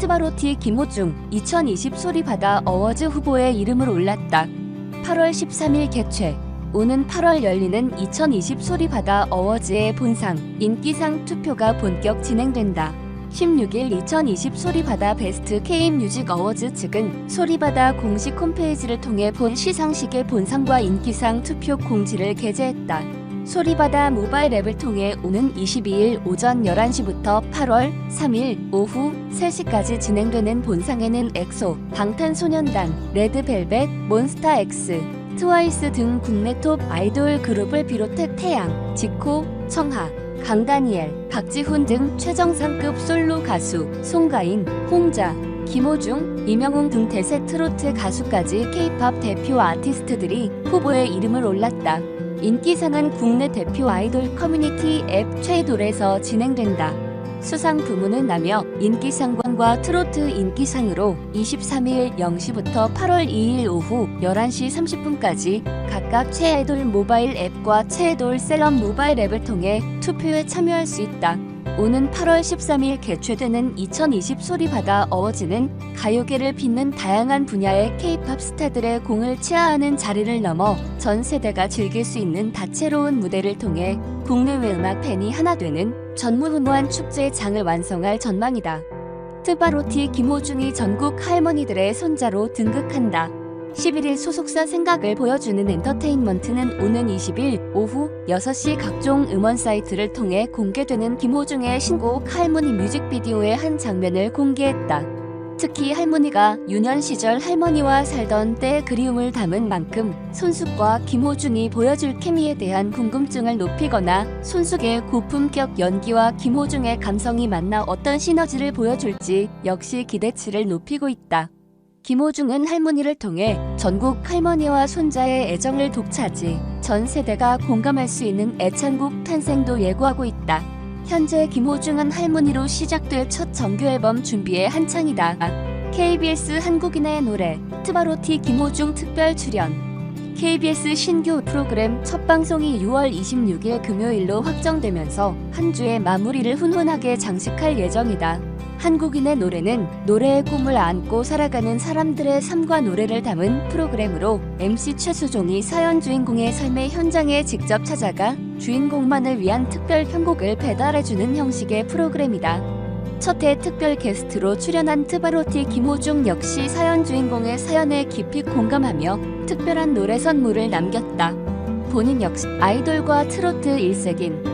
트바로티 김호중 2020 소리바다 어워즈 후보에 이름을 올랐다. 8월 13일 개최. 오는 8월 열리는 2020 소리바다 어워즈의 본상, 인기상 투표가 본격 진행된다. 16일 2020 소리바다 베스트 K 뮤직 어워즈 측은 소리바다 공식 홈페이지를 통해 본 시상식의 본상과 인기상 투표 공지를 게재했다. 소리바다 모바일 앱을 통해 오는 22일 오전 11시부터 8월 3일 오후 3시까지 진행되는 본상에는 엑소, 방탄소년단, 레드벨벳, 몬스타엑스, 트와이스 등 국내 톱 아이돌 그룹을 비롯해 태양, 지코, 청하, 강다니엘, 박지훈 등 최정상급 솔로 가수, 송가인, 홍자, 김호중, 이명웅 등 대세 트로트 가수까지 K-팝 대표 아티스트들이 후보에 이름을 올랐다. 인기상은 국내 대표 아이돌 커뮤니티 앱 최돌에서 진행된다. 수상 부문은 나며 인기상관과 트로트 인기상으로 23일 0시부터 8월 2일 오후 11시 30분까지 각각 최애돌 모바일 앱과 최애돌 셀럽 모바일 앱을 통해 투표에 참여할 수 있다. 오는 8월 13일 개최되는 2020 소리바다 어워즈는 가요계를 빛낸 다양한 분야의 K-팝 스타들의 공을 치하하는 자리를 넘어 전 세대가 즐길 수 있는 다채로운 무대를 통해 국내외 음악 팬이 하나 되는 전무후무한 축제의 장을 완성할 전망이다. 트바로티 김호중이 전국 할머니들의 손자로 등극한다. 11일 소속사 생각을 보여주는 엔터테인먼트는 오는 20일 오후 6시 각종 음원 사이트를 통해 공개되는 김호중의 신곡 할머니 뮤직비디오의 한 장면을 공개했다. 특히 할머니가 유년 시절 할머니와 살던 때의 그리움을 담은 만큼 손숙과 김호중이 보여줄 케미에 대한 궁금증을 높이거나 손숙의 고품격 연기와 김호중의 감성이 만나 어떤 시너지를 보여줄지 역시 기대치를 높이고 있다. 김호중은 할머니를 통해 전국 할머니와 손자의 애정을 독차지 전 세대가 공감할 수 있는 애창곡 탄생도 예고하고 있다. 현재 김호중은 할머니로 시작될 첫 정규 앨범 준비에 한창이다. KBS 한국인의 노래 트바로티 김호중 특별 출연 KBS 신규 프로그램 첫 방송이 6월 26일 금요일로 확정되면서 한 주의 마무리를 훈훈하게 장식할 예정이다. 한국인의 노래는 노래의 꿈을 안고 살아가는 사람들의 삶과 노래를 담은 프로그램으로 MC 최수종이 사연 주인공의 삶의 현장에 직접 찾아가 주인공만을 위한 특별 편곡을 배달해주는 형식의 프로그램이다. 첫해 특별 게스트로 출연한 트바로티 김호중 역시 사연 주인공의 사연에 깊이 공감하며 특별한 노래 선물을 남겼다. 본인 역시 아이돌과 트로트 일색인